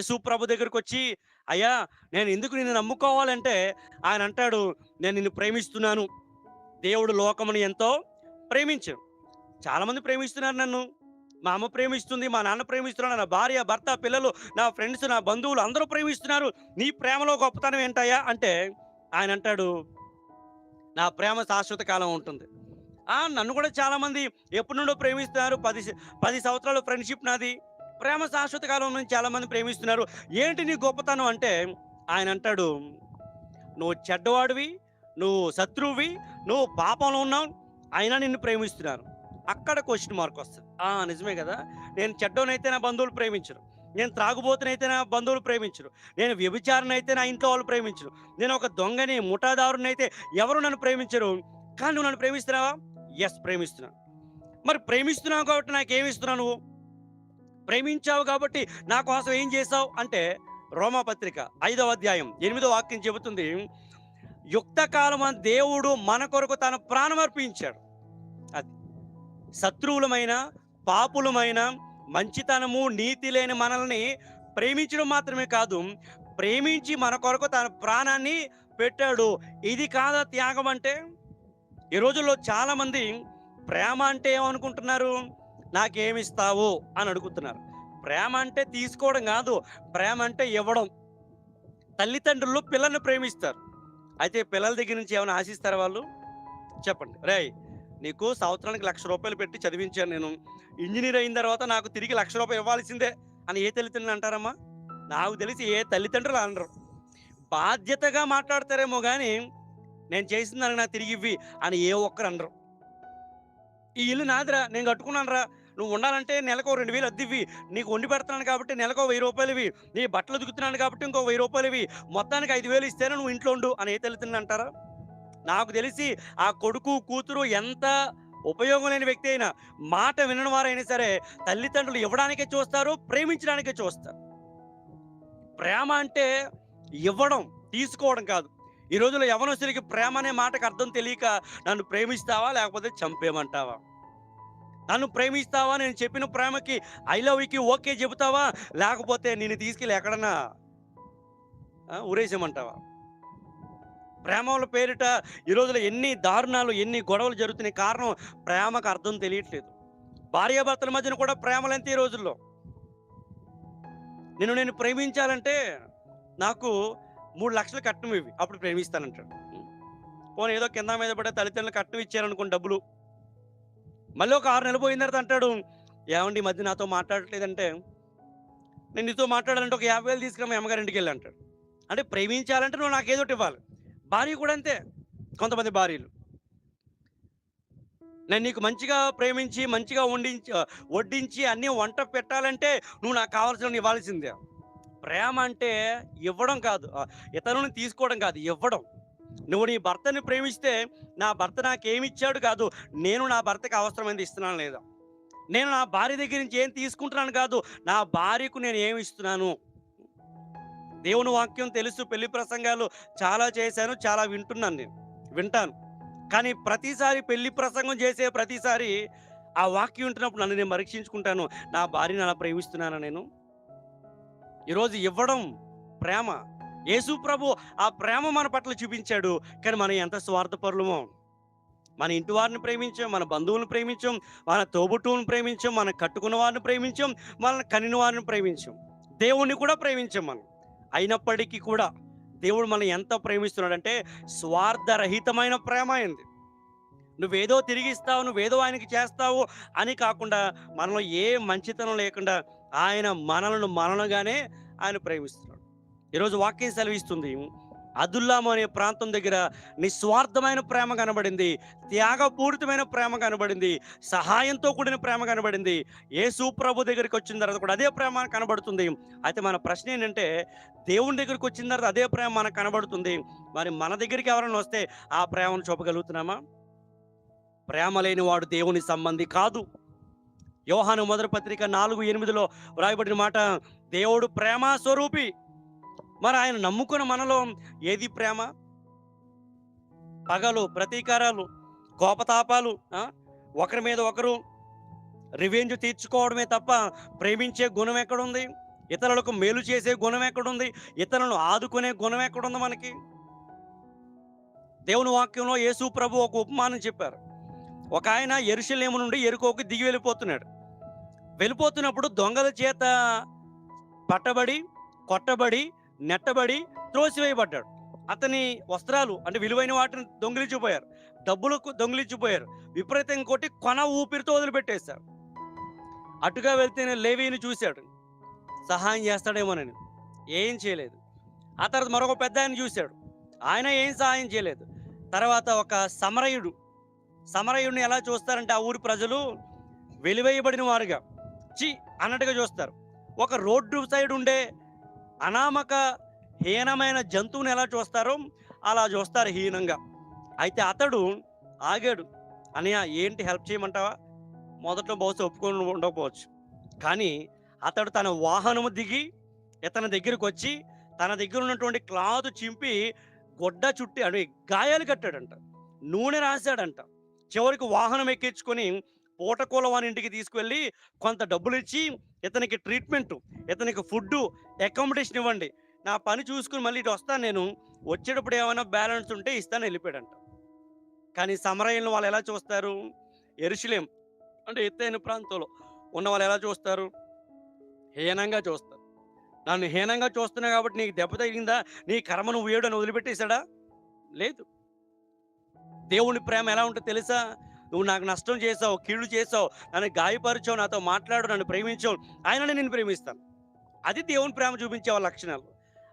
యేసు ప్రభు దగ్గరికి వచ్చి అయ్యా నేను ఎందుకు నిన్ను నమ్ముకోవాలంటే ఆయన అంటాడు నేను నిన్ను ప్రేమిస్తున్నాను. దేవుడు లోకముని ఎంతో ప్రేమించాడు చాలామంది ప్రేమిస్తున్నారు నన్ను. మా అమ్మ ప్రేమిస్తుంది మా నాన్న ప్రేమిస్తున్నాడు నా భార్య భర్త పిల్లలు నా ఫ్రెండ్స్ నా బంధువులు అందరూ ప్రేమిస్తున్నారు. నీ ప్రేమలో గొప్పతనం ఏంటయ్యా? అంటే ఆయన అంటాడు నా ప్రేమ శాశ్వత కాలం ఉంటుంది. నన్ను కూడా చాలామంది ఎప్పటి నుండో ప్రేమిస్తున్నారు. పది పది సంవత్సరాలు ఫ్రెండ్షిప్ నాది. ప్రేమ శాశ్వత కాలం నుంచి చాలామంది ప్రేమిస్తున్నారు. ఏంటి నీ గొప్పతనం అంటే ఆయన అంటాడు నువ్వు చెడ్డవాడివి నువ్వు శత్రువువి నువ్వు పాపంలో ఉన్నావు అయినా నిన్ను ప్రేమిస్తున్నారు. అక్కడ క్వశ్చన్ మార్క్ వస్తుంది. ఆ నిజమే కదా. నేను చెడ్డోనైతే నా బంధువులు ప్రేమించరు. నేను త్రాగుబోతునైతే నా బంధువులు ప్రేమించరు. నేను వ్యభిచారణ అయితే నా ఇంట్లో వాళ్ళు ప్రేమించరు. నేను ఒక దొంగని ముఠాదారుని అయితే ఎవరు నన్ను ప్రేమించరు. కానీ నువ్వు నన్ను ప్రేమిస్తున్నావా? ఎస్ ప్రేమిస్తున్నాను మరి ప్రేమిస్తున్నావు కాబట్టి నాకేమి ఇస్తున్నావు నువ్వు? ప్రేమించావు కాబట్టి నా కోసం ఏం చేసావు అంటే రోమా పత్రిక ఐదవ అధ్యాయం ఎనిమిదో వాక్యం చెబుతుంది యుక్త కాలం దేవుడు మన కొరకు తన ప్రాణం అర్పించాడు అది. శత్రువులమైన పాపులమైన మంచితనము నీతి లేని మనల్ని ప్రేమించడం మాత్రమే కాదు ప్రేమించి మన కొరకు తన ప్రాణాన్ని పెట్టాడు. ఇది కాదా త్యాగం అంటే? ఈ రోజుల్లో చాలామంది ప్రేమ అంటే ఏమనుకుంటున్నారు? నాకేమిస్తావు అని అడుగుతున్నారు. ప్రేమ అంటే తీసుకోవడం కాదు ప్రేమ అంటే ఇవ్వడం. తల్లిదండ్రులు పిల్లల్ని ప్రేమిస్తారు. అయితే పిల్లల దగ్గర నుంచి ఏమైనా ఆశిస్తారా వాళ్ళు? చెప్పండి. రే నీకు సంవత్సరానికి లక్ష రూపాయలు పెట్టి చదివించాను నేను. ఇంజనీర్ అయిన తర్వాత నాకు తిరిగి లక్ష రూపాయలు ఇవ్వాల్సిందే అని ఏ తల్లిదండ్రులు అంటారమ్మా? నాకు తెలిసి ఏ తల్లిదండ్రులు అనరు. బాధ్యతగా మాట్లాడతారేమో కానీ నేను చేసిన దానికి నాకు తిరిగి ఇవ్వి అని ఏ ఒక్కరు అనరు. ఈ ఇల్లు నాదిరా నేను కట్టుకున్నాను రా నువ్వు ఉండాలంటే నెలకు రెండు వేలు అద్దివి నీకు వండి పెడుతున్నాను కాబట్టి నెలకు వెయ్యి రూపాయలు ఇవి నీ బట్టలు దుక్కుతున్నాను కాబట్టి ఇంకో వెయ్యి రూపాయలు ఇవి మొత్తానికి ఐదు వేలు ఇస్తేనే నువ్వు ఇంట్లో ఉండు అని ఏ తల్లిదండ్రులు అంటారా? నాకు తెలిసి ఆ కొడుకు కూతురు ఎంత ఉపయోగం లేని వ్యక్తి అయినా మాట వినని వారైనా సరే తల్లిదండ్రులు ఇవ్వడానికే చూస్తారు ప్రేమించడానికే చూస్తారు. ప్రేమ అంటే ఇవ్వడం తీసుకోవడం కాదు. ఈ రోజుల్లో యవనస్తుడికి ప్రేమ అనే మాటకు అర్థం తెలియక నన్ను ప్రేమిస్తావా లేకపోతే చంపేమంటావా నన్ను ప్రేమిస్తావా? నేను చెప్పిన ప్రేమకి ఐ లవ్ యూకి ఓకే చెబుతావా? లేకపోతే నేను తీసుకెళ్ళి ఎక్కడన్నా ఆ, ప్రేమల పేరిట ఈ రోజుల్లో ఎన్ని దారుణాలు ఎన్ని గొడవలు జరుగుతున్నాయి. కారణం ప్రేమకు అర్థం తెలియట్లేదు. భార్యాభర్తల మధ్యన కూడా ప్రేమలు ఎంత ఈ రోజుల్లో. నేను నేను ప్రేమించాలంటే నాకు మూడు లక్షలు కట్నం ఇవి అప్పుడు ప్రేమిస్తానంటాడు. పోనీ ఏదో కింద మీద పడే తల్లిదండ్రులు కట్నం ఇచ్చారనుకోండి డబ్బులు. మళ్ళీ ఒక ఆరు నెలలు పోయిన తర్వాత అంటాడు ఏమండి ఈ మధ్య నాతో మాట్లాడట్లేదంటే నేను నీతో మాట్లాడాలంటే ఒక యాభై వేలు తీసుకురా మీ అమ్మగారింటికి వెళ్ళి అంటాడు. అంటే ప్రేమించాలంటే నువ్వు నాకు ఏదో ఒకటి ఇవ్వాలి. భార్య కూడా అంతే కొంతమంది భార్యలు. నేను నీకు మంచిగా ప్రేమించి మంచిగా వండించి వడ్డించి అన్నీ వంట పెట్టాలంటే నువ్వు నాకు కావాల్సిన ఇవ్వాల్సిందే. ప్రేమ అంటే ఇవ్వడం కాదు ఇతరులను తీసుకోవడం కాదు ఇవ్వడం. నువ్వు నీ భర్తని ప్రేమిస్తే నా భర్త నాకేమిచ్చాడు కాదు. నేను నా భర్తకి అవసరమైంది ఇస్తున్నాను లేదా. నేను నా భార్య దగ్గర నుంచి ఏం తీసుకుంటున్నాను కాదు. నా భార్యకు నేను ఏమి ఇస్తున్నాను? దేవుని వాక్యం తెలుసు పెళ్ళి ప్రసంగాలు చాలా చేశాను చాలా వింటున్నాను నేను వింటాను. కానీ ప్రతిసారి పెళ్ళి ప్రసంగం చేసే ప్రతిసారి ఆ వాక్యం వింటున్నప్పుడు నన్ను నేను పరీక్షించుకుంటాను. నా భార్యను అలా ప్రేమిస్తున్నానా నేను? ఈరోజు ఇవ్వడం ప్రేమ. యేసు ప్రభు ఆ ప్రేమ మన పట్ల చూపించాడు కానీ మనం ఎంత స్వార్థపరులమో. మన ఇంటి వారిని ప్రేమించాం మన బంధువులను ప్రేమించాం మన తోబుట్టువులను ప్రేమించాం మన కట్టుకున్న వారిని ప్రేమించాం మన కనిన వారిని ప్రేమించాం. దేవుణ్ణి కూడా ప్రేమించాం మనం. అయినప్పటికీ కూడా దేవుడు మనం ఎంత ప్రేమిస్తున్నాడంటే స్వార్థరహితమైన ప్రేమ అయింది నువ్వేదో తిరిగిస్తావు నువ్వేదో ఆయనకి చేస్తావు అని కాకుండా మనలో ఏ మంచితనం లేకుండా ఆయన మనలను మనలుగానే ఆయన ప్రేమిస్తున్నాడు. ఈరోజు వాక్యం సెలవిస్తుంది. అదుల్లాము అనే ప్రాంతం దగ్గర నిస్వార్థమైన ప్రేమ కనబడింది. త్యాగపూరితమైన ప్రేమ కనబడింది. సహాయంతో కూడిన ప్రేమ కనబడింది. యేసు ప్రభు దగ్గరికి వచ్చిన తర్వాత కూడా అదే ప్రేమ కనబడుతుంది. అయితే మన ప్రశ్న ఏంటంటే దేవుని దగ్గరికి వచ్చిన తర్వాత అదే ప్రేమ మనకు కనబడుతుంది. మరి మన దగ్గరికి ఎవరైనా వస్తే ఆ ప్రేమను చూపగలుగుతున్నామా? ప్రేమ లేని వాడు దేవుని సంబంధి కాదు. యోహాను మొదటి పత్రిక నాలుగు ఎనిమిదిలో వ్రాయబడిన మాట దేవుడు ప్రేమ స్వరూపి. మరి ఆయన నమ్ముకున్న మనలో ఏది ప్రేమ? పగలు ప్రతీకారాలు కోపతాపాలు ఒకరి మీద ఒకరు రివెంజ్ తీర్చుకోవడమే తప్ప ప్రేమించే గుణం ఎక్కడుంది? ఇతరులకు మేలు చేసే గుణం ఎక్కడుంది? ఇతరులను ఆదుకునే గుణం ఎక్కడుంది మనకి? దేవుని వాక్యంలో యేసు ప్రభు ఒక ఉపమానం చెప్పారు. ఒక ఆయన ఎరుశలేము నుండి ఎరుకోకి దిగి వెళ్ళిపోతున్నాడు. వెళ్ళిపోతున్నప్పుడు దొంగల చేత పట్టబడి కొట్టబడి నెట్టబడి త్రోసివేయబడ్డాడు. అతని వస్త్రాలు అంటే విలువైన వాటిని దొంగిలించిపోయారు. డబ్బులకు దొంగిలించిపోయారు. విపరీతంగా కొట్టి కొన ఊపిరితో వదిలిపెట్టేశారు. అటుగా వెళ్తేనే లేవీని చూశాడు. సహాయం చేస్తాడేమోనని. ఏం చేయలేదు. ఆ తర్వాత మరొక పెద్ద ఆయన చూశాడు. ఆయన ఏం సహాయం చేయలేదు. తర్వాత ఒక సమరయుడు. సమరయుడిని ఎలా చూస్తారంటే ఆ ఊరి ప్రజలు వెలివేయబడిన వారుగా. చి అన్నట్టుగా చూస్తారు. ఒక రోడ్డు సైడ్ ఉండే అనామక హీనమైన జంతువుని ఎలా చూస్తారో అలా చూస్తారు హీనంగా. అయితే అతడు ఆగాడు. అన్నయ్య ఏంటి హెల్ప్ చేయమంటావా? మొదట్లో బహుశా ఒప్పుకొని ఉండకపోవచ్చు. కానీ అతడు తన వాహనము దిగి ఇతని దగ్గరికి వచ్చి తన దగ్గర ఉన్నటువంటి క్లాత్ చింపి గొడ్డ చుట్టి అంటే గాయాలు కట్టాడంట. నూనె రాశాడంట. చివరికి వాహనం ఎక్కించుకొని పూటకూల వాని ఇంటికి తీసుకువెళ్ళి కొంత డబ్బులు ఇచ్చి ఇతనికి ట్రీట్మెంట్ ఇతనికి ఫుడ్ అకామిడేషన్ ఇవ్వండి నా పని చూసుకుని మళ్ళీ ఇటు వస్తాను నేను. వచ్చేటప్పుడు ఏమైనా బ్యాలెన్స్ ఉంటే ఇస్తాను వెళ్ళిపోయాడంట. కానీ సమరయంలో వాళ్ళు ఎలా చూస్తారు? ఎరుషులేం అంటే ఎత్తైన ప్రాంతంలో ఉన్న వాళ్ళు ఎలా చూస్తారు? హీనంగా చూస్తారు. నన్ను హీనంగా చూస్తున్నా కాబట్టి నీకు దెబ్బ తగిలిందా? నీ కర్మ నువ్వు ఏడు అని వదిలిపెట్టేశాడా? లేదు. దేవుని ప్రేమ ఎలా ఉంటుందో తెలుసా? నువ్వు నాకు నష్టం చేసావు కీళ్ళు చేసావు నన్ను గాయపరిచావు నాతో మాట్లాడు నన్ను ప్రేమించావు. ఆయననే నేను ప్రేమిస్తాను. అది దేవుని ప్రేమ చూపించే వాళ్ళ లక్షణాలు.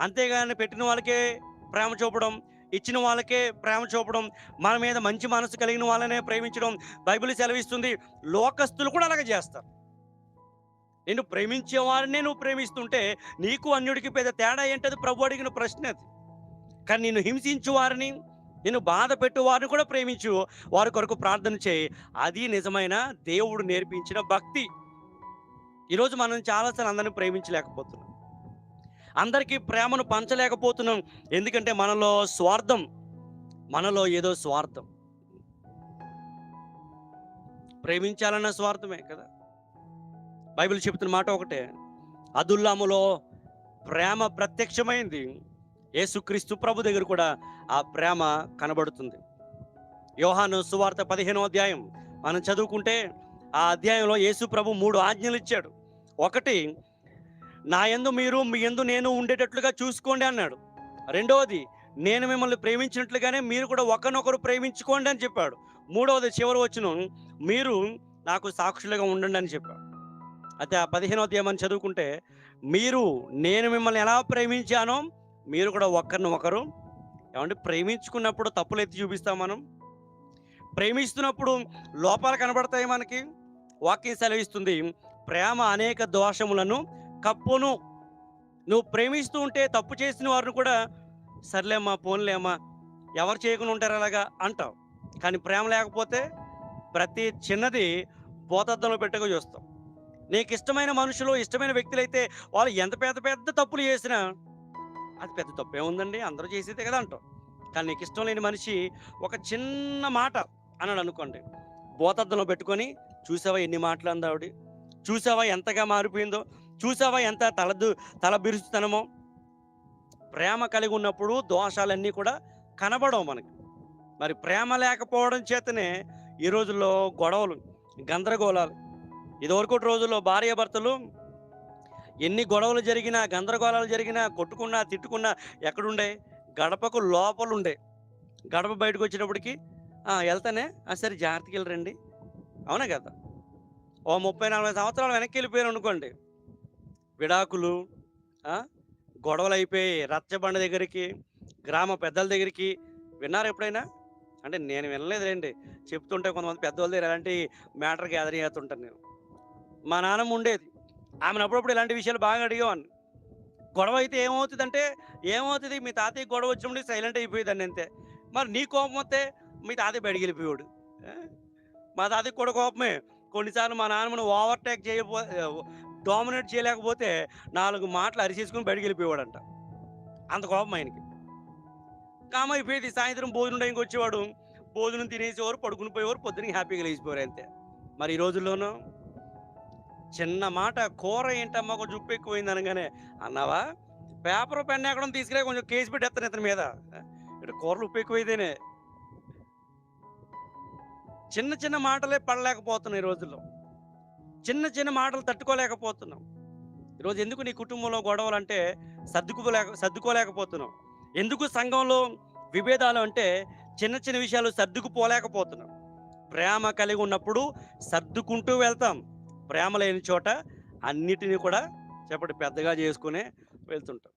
అంతేగాని పెట్టిన వాళ్ళకే ప్రేమ చూపడం ఇచ్చిన వాళ్ళకే ప్రేమ చూపడం మన మీద మంచి మనసు కలిగిన వాళ్ళనే ప్రేమించడం బైబిల్ సెలవిస్తుంది. లోకస్తులు కూడా అలాగే చేస్తారు. నేను ప్రేమించే వారినే నువ్వు ప్రేమిస్తుంటే నీకు అన్యుడికి పెద్ద తేడా ఏంటది? ప్రభు అడిగిన ప్రశ్న అది. కానీ నిన్ను హింసించు వారిని నిన్ను బాధ పెట్టు వారిని కూడా ప్రేమించు. వారి కొరకు ప్రార్థన చేయి. అది నిజమైన దేవుడు నేర్పించిన భక్తి. ఈరోజు మనం చాలాసార్లు అందరిని ప్రేమించలేకపోతున్నాం. అందరికీ ప్రేమను పంచలేకపోతున్నాం. ఎందుకంటే మనలో స్వార్థం మనలో ఏదో స్వార్థం. ప్రేమించాలన్న స్వార్థమే కదా. బైబిల్ చెబుతున్న మాట ఒకటే. అదుల్లాములో ప్రేమ ప్రత్యక్షమైంది. యేసుక్రీస్తు ప్రభు దగ్గర కూడా ఆ ప్రేమ కనబడుతుంది. యోహాను సువార్త పదిహేనో అధ్యాయం. మనం చదువుకుంటే ఆ అధ్యాయంలో యేసు ప్రభు మూడు ఆజ్ఞలు ఇచ్చాడు. ఒకటి నా యందు మీరు మీ ఎందు నేను ఉండేటట్లుగా చూసుకోండి అన్నాడు. రెండవది నేను మిమ్మల్ని ప్రేమించినట్లుగానే మీరు కూడా ఒకరినొకరు ప్రేమించుకోండి అని చెప్పాడు. మూడవది చివరి వచ్చిన మీరు నాకు సాక్షులుగా ఉండండి అని చెప్పాడు. అయితే ఆ పదిహేనో అధ్యాయం అని చదువుకుంటే మీరు నేను మిమ్మల్ని ఎలా ప్రేమించానో మీరు కూడా ఒకరిని ఒకరు ఏమంటే ప్రేమించుకున్నప్పుడు తప్పులు ఎత్తి చూపిస్తాం మనం. ప్రేమిస్తున్నప్పుడు లోపాలు కనబడతాయి మనకి. వాక్యం సెలవిస్తుంది ప్రేమ అనేక దోషములను కప్పును. నువ్వు ప్రేమిస్తూ ఉంటే తప్పు చేసిన వారిని కూడా సర్లేమ్మా పోన్లేమ్మా ఎవరు చేయకుండా ఉంటారు అలాగా? అంటావు కానీ ప్రేమ లేకపోతే ప్రతి చిన్నది పోతద్దంలో పెట్టక చూస్తాం. నీకు ఇష్టమైన మనుషులు ఇష్టమైన వ్యక్తులైతే వాళ్ళు ఎంత పెద్ద పెద్ద తప్పులు చేసినా అది పెద్ద తప్పే ఉందండి అందరూ చేసేదే కదా అంటాం. కానీ నీకు ఇష్టం లేని మనిషి ఒక చిన్న మాట అన్నాడు అనుకోండి బోతద్దంలో పెట్టుకొని చూసావా ఎన్ని మాటలు అంది ఆవిడ? చూసావా ఎంతగా మారిపోయిందో? చూసావా ఎంత తలదు తల బిరుచుతనమో ప్రేమ కలిగి ఉన్నప్పుడు దోషాలన్నీ కూడా కనబడవు మనకి. మరి ప్రేమ లేకపోవడం చేతనే ఈ రోజుల్లో గొడవలు గందరగోళాలు. ఇదివరకు రోజుల్లో భార్యాభర్తలు ఎన్ని గొడవలు జరిగినా గందరగోళాలు జరిగినా కొట్టుకున్నా తిట్టుకున్నా ఎక్కడుండే? గడపకు లోపలుండే. గడప బయటకు వచ్చినప్పటికి వెళ్తానే. "ఆ, సరే జాగ్రత్తకి వెళ్ళరండి. అవునా కదా? ఓ ముప్పై నలభై సంవత్సరాలు వెనక్కి వెళ్ళిపోయారు అనుకోండి. విడాకులు గొడవలు అయిపోయి రచ్చబండ దగ్గరికి గ్రామ పెద్దల దగ్గరికి. విన్నారు ఎప్పుడైనా? అంటే నేను వినలేదు రండి చెప్తుంటే కొంతమంది పెద్దవాళ్ళ దగ్గర ఎలాంటి మ్యాటర్ గ్యాదరింగ్ చేస్తుంటాను నేను. మా నాన్నమ్మ ఉండేది. ఆమెను అప్పుడప్పుడు ఇలాంటి విషయాలు బాగా అడిగేవాడిని. గొడవ అయితే ఏమవుతుందంటే ఏమవుతుంది? మీ తాతయ్య గొడవ వచ్చినప్పుడు సైలెంట్ అయిపోయేదాన్ని అంతే. మరి నీ కోపం వస్తే మీ తాతయ్య బయటికి వెళ్ళిపోయాడు మా తాతయ్య కూడా కోపమే. కొన్నిసార్లు మా నాన్నమ్మను ఓవర్టేక్ చేయబో డామినేట్ చేయలేకపోతే నాలుగు మాటలు అరిచేసుకుని బయటికి వెళ్ళిపోయాడంట అంత కోపం ఆయనకి. కామైపోయేది సాయంత్రం భోజనం టైంకి వచ్చేవాడు. భోజనం తినేసేవారు పడుకుని పోయేవారు పొద్దున హ్యాపీగా లేచిపోయారు అంతే. మరి ఈ రోజుల్లోనూ చిన్న మాట కూర ఏంటమ్మా కొంచెం ఉప్పు ఎక్కువైంది అనగానే అన్నావా? పేపర్ పెన్ ఎక్కడ తీసుకురా కొంచెం కేసు పెట్టేస్తాను ఇతని మీద. ఇటు కూరలు ఉప్పు ఎక్కువైతేనే. చిన్న చిన్న మాటలే పడలేకపోతున్నాం ఈ రోజుల్లో. చిన్న చిన్న మాటలు తట్టుకోలేకపోతున్నాం. ఈరోజు ఎందుకు నీ కుటుంబంలో గొడవలు అంటే సర్దుకోలేక సర్దుకోలేకపోతున్నాం. ఎందుకు సంఘంలో విభేదాలు అంటే చిన్న చిన్న విషయాలు సర్దుకుపోలేకపోతున్నాం. ప్రేమ కలిగి ఉన్నప్పుడు సర్దుకుంటూ వెళ్తాం. ప్రేమ లేని చోట అన్నిటినీ కూడా చెప్పటి పెద్దగా చేసుకునే వెళ్తుంటాం.